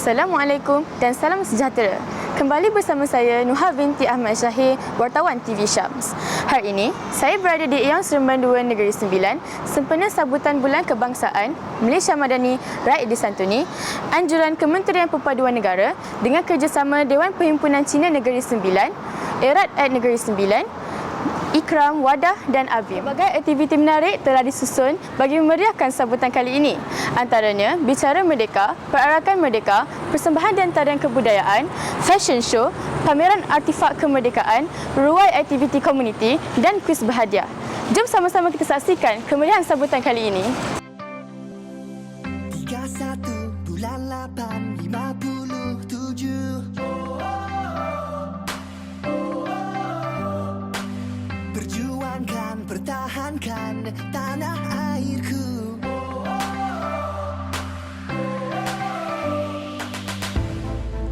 Assalamualaikum dan salam sejahtera. Kembali bersama saya Nuha binti Ahmad Syahir, wartawan TV Syams. Hari ini, saya berada di Eyang Seremban 2 Negeri Sembilan sempena sambutan Bulan Kebangsaan Malaysia Madani Raid Disantuni, anjuran Kementerian Perpaduan Negara dengan kerjasama Dewan Perhimpunan Cina Negeri Sembilan, Erat Aid Negeri Sembilan, Ikram, Wadah dan Abim. Berbagai aktiviti menarik telah disusun bagi memeriahkan sambutan kali ini. Antaranya, Bicara Merdeka, Perarakan Merdeka, Persembahan dan Tarian Kebudayaan, Fashion Show, Pameran Artifak Kemerdekaan, Ruai Aktiviti Komuniti dan kuis berhadiah. Jom sama-sama kita saksikan kemeriahan sambutan kali ini. 31 bulan 8 57 pertahankan tanah airku.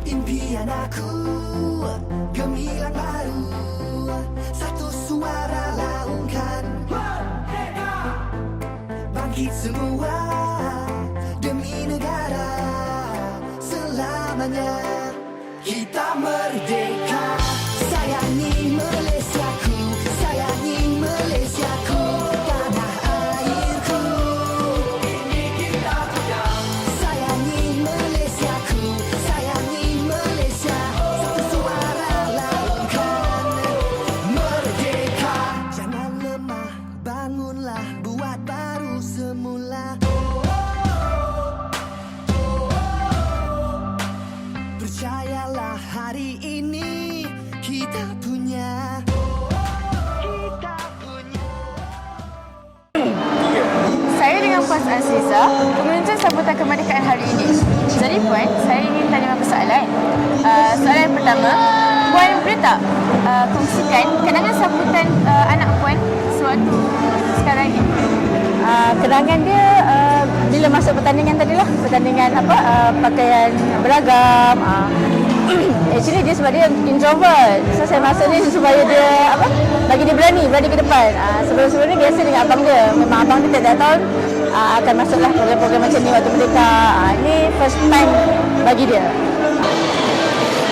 Impian aku gemilang baru. Satu suara laungkan. Bangkit semua demi negara selamanya. Kita merdeka kemerdekaan hari ini. Jadi Puan, saya ingin tanya beberapa soalan. Uh, soalan yang pertama, Puan boleh tak uh, kongsikan kenangan sambutan uh, anak Puan sewaktu sekarang ini? uh, kenangan dia uh, bila masuk pertandingan tadi lah pertandingan apa uh, pakaian beragam uh, actually dia sebab dia introvert so saya masuk ni supaya dia apa bagi dia berani berani ke depan uh, sebelum-sebelum ni biasa dengan abang dia memang abang dia tiap tahun uh, akan masuklah program-program macam ni waktu merdeka uh, ni first time bagi dia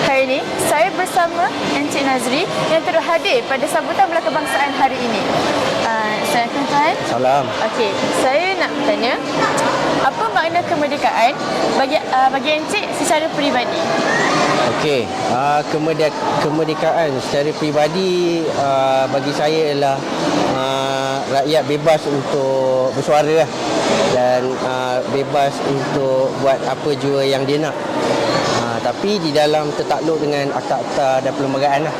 Hari ini, saya bersama Encik Nazri yang turut hadir pada sambutan Bulan Kebangsaan hari ini. Uh, Assalamualaikum Tuan. Salam. Okey, saya nak bertanya, apa makna kemerdekaan bagi uh, bagi Encik secara peribadi? Okey, uh, kemerdek- kemerdekaan secara peribadi uh, bagi saya ialah uh, rakyat bebas untuk bersuara lah. dan uh, bebas untuk buat apa jua yang dia nak. Uh, tapi di dalam tertakluk dengan akta-akta dan perlembagaan lah.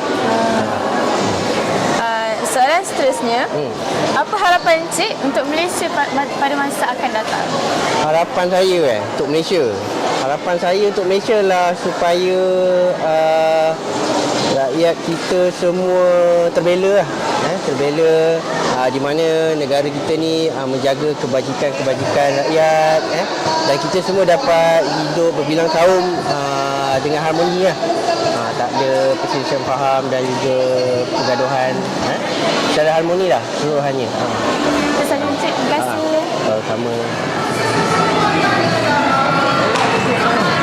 Uh, soalan seterusnya, Hmm. apa harapan Encik untuk Malaysia pa- ma- pada masa akan datang? Harapan saya eh untuk Malaysia. Harapan saya untuk Malaysia lah supaya uh, rakyat kita semua terbela lah. Eh, terbela uh, di mana negara kita ni uh, menjaga kebajikan-kebajikan rakyat eh dan kita semua dapat hidup berbilang kaum uh, dengan harmoni lah. Uh, tak ada perselisihan faham dan juga pergaduhan eh. Secara harmoni lah seluruhannya. Uh. Terima kasih. Terima kasih. Sama. Thank you.